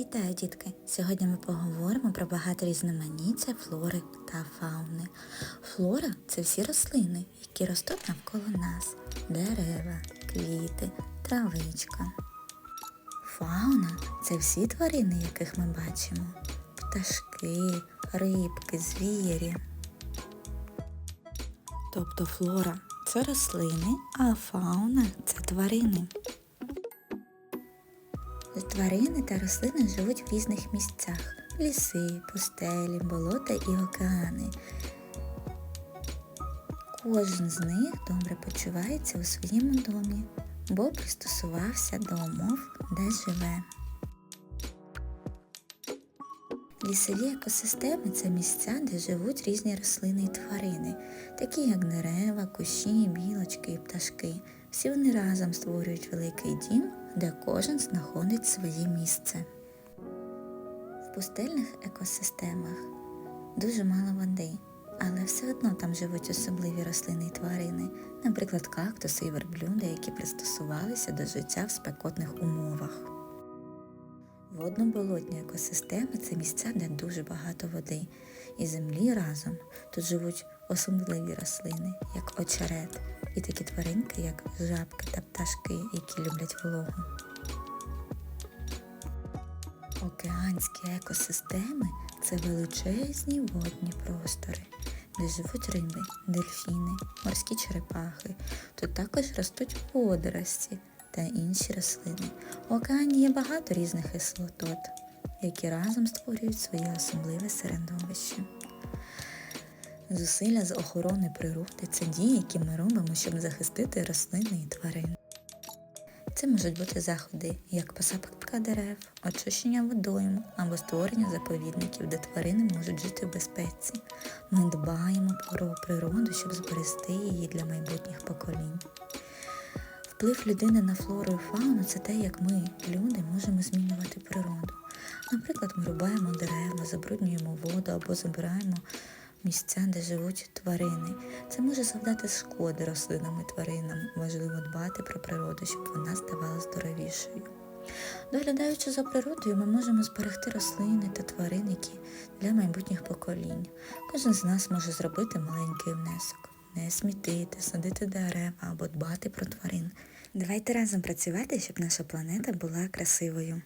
Вітаю, дітки! Сьогодні ми поговоримо про багато різноманіття флори та фауни. Флора це всі рослини, які ростуть навколо нас. Дерева, квіти, травичка. Фауна це всі тварини, яких ми бачимо. Пташки, рибки, звірі. Тобто флора це рослини, а фауна це тварини. Тварини та рослини живуть в різних місцях ліси, пустелі, болота і океани. Кожен з них добре почувається у своєму домі, бо пристосувався до умов, де живе. Лісові екосистеми це місця, де живуть різні рослини і тварини, такі як дерева, кущі, білочки і пташки. Всі вони разом створюють великий дім, де кожен знаходить своє місце. В пустельних екосистемах дуже мало води, але все одно там живуть особливі рослини і тварини, наприклад, кактуси і верблюди, які пристосувалися до життя в спекотних умовах. Водно-болотні екосистеми це місця, де дуже багато води і землі разом. Тут живуть особливі рослини, як очерет, і такі тваринки, як жабки та пташки, які люблять вологу. Океанські екосистеми це величезні водні простори, де живуть риби, дельфіни, морські черепахи. Тут також ростуть водорості та інші рослини. У океані є багато різних кислотот, які разом створюють своє особливе середовище. Зусилля з охорони природи це дії, які ми робимо, щоб захистити рослини і тварин. Це можуть бути заходи, як посадка дерев, очищення водойм або створення заповідників, де тварини можуть жити в безпеці. Ми дбаємо про природу, щоб зберегти її для майбутніх поколінь. Вплив людини на флору і фауну це те, як ми, люди, можемо змінювати природу. Наприклад, ми рубаємо дерева, забруднюємо воду або забираємо місця, де живуть тварини. Це може завдати шкоди рослинам і тваринам. Важливо дбати про природу, щоб вона ставала здоровішою. Доглядаючи за природою, ми можемо зберегти рослини та тваринки для майбутніх поколінь. Кожен з нас може зробити маленький внесок, не смітити, садити дерева або дбати про тварин. Давайте разом працювати, щоб наша планета була красивою.